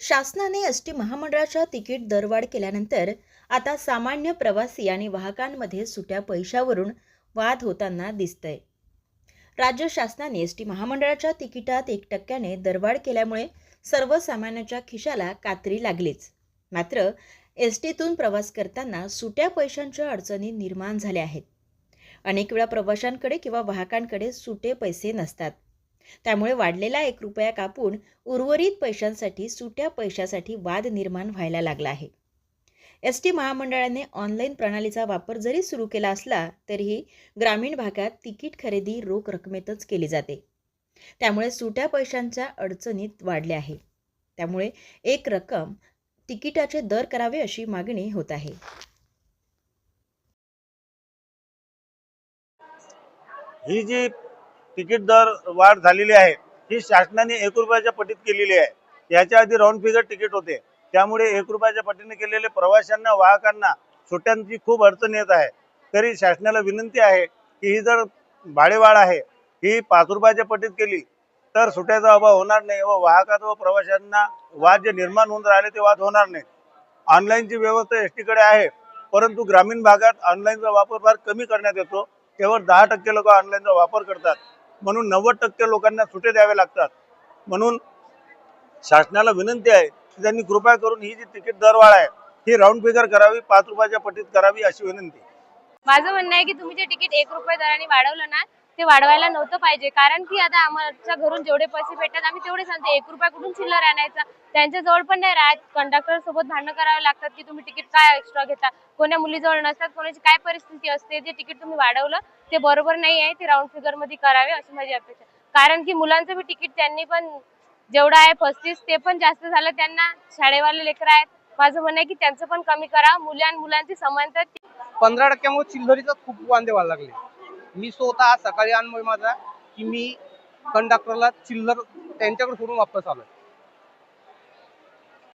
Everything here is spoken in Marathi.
शासनाने एस टी महामंडळाच्या तिकीट दरवाढ केल्यानंतर आता सामान्य प्रवासी आणि वाहकांमध्ये सुट्या पैशावरून वाद होताना दिसतंय. राज्य शासनाने एस टी महामंडळाच्या तिकिटात एक टक्क्याने दरवाढ केल्यामुळे सर्वसामान्यांच्या खिशाला कात्री लागलीच. मात्र एस टीतून प्रवास करताना सुट्या पैशांच्या अडचणी निर्माण झाल्या आहेत. अनेक वेळा प्रवाशांकडे किंवा वाहकांकडे सुटे पैसे नसतात. त्यामुळे वाढलेला एक रुपया कापून उर्वरित पैशांसाठी सुट्या पैशासाठी वाद निर्माण व्हायला लागला आहे. एस टी महामंडळाने ऑनलाईन प्रणालीचा वापर जरी सुरू केला असला तरीही ग्रामीण भागात तिकीट खरेदी रोख रकमेतच केली जाते. त्यामुळे सुट्या पैशांच्या अडचणीत वाढल्या आहे. त्यामुळे एक रक्कम तिकिटाचे दर करावे अशी मागणी होत आहे. ही जी तिकीट दर वाढ झालेली आहे ही शासनाने एक रुपयाच्या पटीत केलेली आहे. याच्या आधी राऊंड फिगर तिकीट होते. त्यामुळे एक रुपयाच्या पटीने केलेले प्रवाशांना वाहकांना सुट्ट्यांची खूप अडचण येत आहे. तरी शासनाला विनंती आहे की ही जर भाडेवाढ आहे ही पाच रुपयाच्या पटीत केली तर सुट्ट्याचा अभाव होणार नाही व वाहकात व प्रवाशांना वाद जे निर्माण होऊन राहिले ते वाद होणार नाही. ऑनलाईनची व्यवस्था एस टीकडे आहे परंतु ग्रामीण भागात ऑनलाईनचा वापर फार कमी करण्यात येतो. केवळ दहा टक्के लोक ऑनलाईनचा वापर करतात. म्हणून नव्वद टक्के लोकांना सुटे द्यावे लागतात. म्हणून शासनाला विनंती आहे की त्यांनी कृपया करून ही जी तिकीट दरवाढ आहे ही राऊंड फिगर करावी पाच रुपयाच्या पटीत करावी अशी विनंती. माझं म्हणणं आहे की तुम्ही जे तिकीट एक रुपये दराने वाढवलं ना ते वाढवायला नव्हतं पाहिजे. कारण की आता आमच्या घरून जेवढे पैसे भेटतात आम्ही तेवढे सांगतो. एक रुपया कुठून चिल्लर आणायचा त्यांच्या जवळ पण नाही राहत. कंडक्टर सोबत भांडणं करावे लागतात की तुम्ही तिकीट काय एक्स्ट्रा घेता? कोण्या मुलीजवळ नसतात कोणाची काय परिस्थिती असते? जे तिकीट तुम्ही वाढवलं ते बरोबर नाही आहे. ते राऊंड फिगरमध्ये करावे अशी माझी अपेक्षा कारण की मुलांचं बी तिकीट त्यांनी पण जेवढं आहे पस्तीस ते पण जास्त झालं त्यांना शाळेवाले लेकरं आहेत. माझं म्हणणं आहे की त्यांचं पण कमी करा. मुलां मुलांची समानता पंधरा टक्क्यामुळे चिल्लरीचा खूप वांदे व्हायला लागले. मी स्वतः सकाळी अनुभव माझा की मी कंडक्टरला चिल्लर त्यांच्याकडे सोडून वापस आलो